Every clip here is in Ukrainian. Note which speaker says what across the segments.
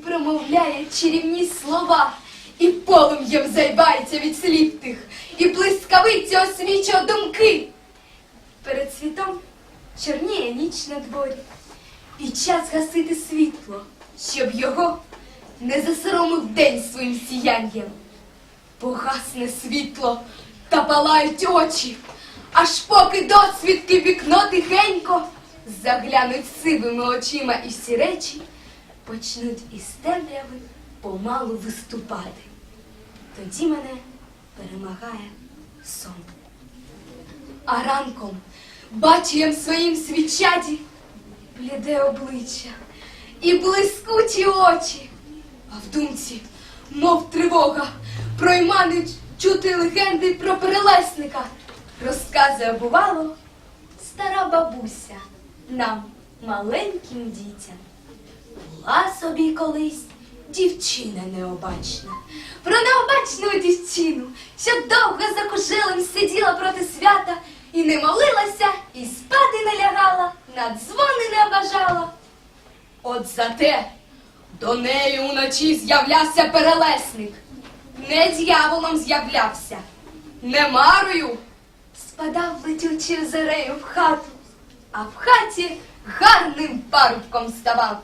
Speaker 1: промовляє чарівні слова, і полум'ям зайвається від слів тих, і блискавиці освічує думки. Перед світом чорніє ніч на дворі, і час гасити світло, щоб його не засоромив день своїм сіянням. Погасне світло та палають очі, аж поки досвідки вікно тихенько заглянуть сивими очима і всі речі почнуть із темряви помалу виступати. Тоді мене перемагає сон. А ранком бачу своїм свічаді бліде обличчя і блискучі очі, а в думці, мов тривога, пройманить чути легенди про перелесника. Розказує, бувало, стара бабуся нам, маленьким дітям. Була собі колись дівчина необачна. Про необачну дівчину, що довго за кужилем сиділа проти свята і не молилася, і спати не лягала, на дзвони не бажала. От зате до неї уночі з'являвся перелесник. Не дьяволом з'являвся, не марою. Спадав летючою зорею в хату, а в хаті гарним парубком ставав.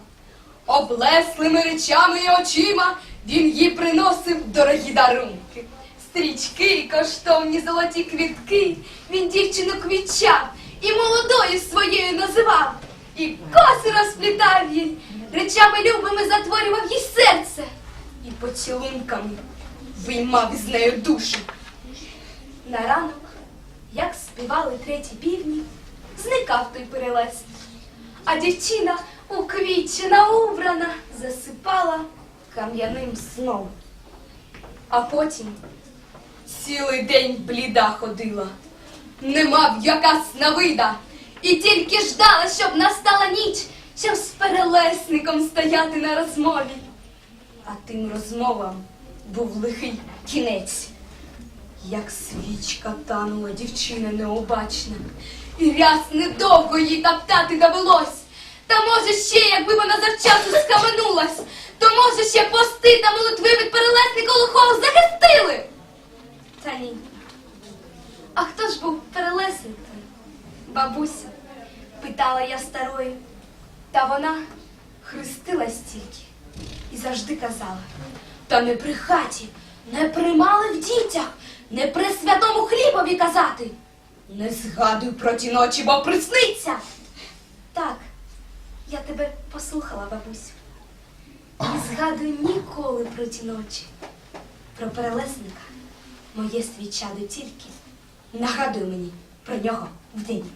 Speaker 1: Облеслими речами і очима він їй приносив дорогі дарунки. Стрічки, коштовні золоті квітки, він дівчину квітчав і молодою своєю називав, і коси розплітав їй, речами любими затворював їй серце, і поцілунками виймав із нею душу. На ранок, як співали треті півні, зникав той перелесник. А дівчина уквічена, убрана, засипала кам'яним сном. А потім цілий день бліда ходила, нема в яка сновида, і тільки ждала, щоб настала ніч, щоб з перелесником стояти на розмові. А тим розмовам був лихий кінець. Як свічка танула дівчина необачна, і ряс недовго їй топтати довелось. Та може ще, якби вона завчасно скаменулась, то може ще пости та молитви від перелесника лихого захистили. Та ні. А хто ж був перелесник? Бабуся, питала я старої, та вона хрестилась тільки і завжди казала. Та не при хаті, не при малих дітях, не при святому хлібові казати. Не згадуй про ті ночі, бо присниться. Так, я тебе послухала, бабусю. Не згадуй ніколи про ті ночі. Про перелесника моє свічадо тільки нагадуй мені про нього вдень.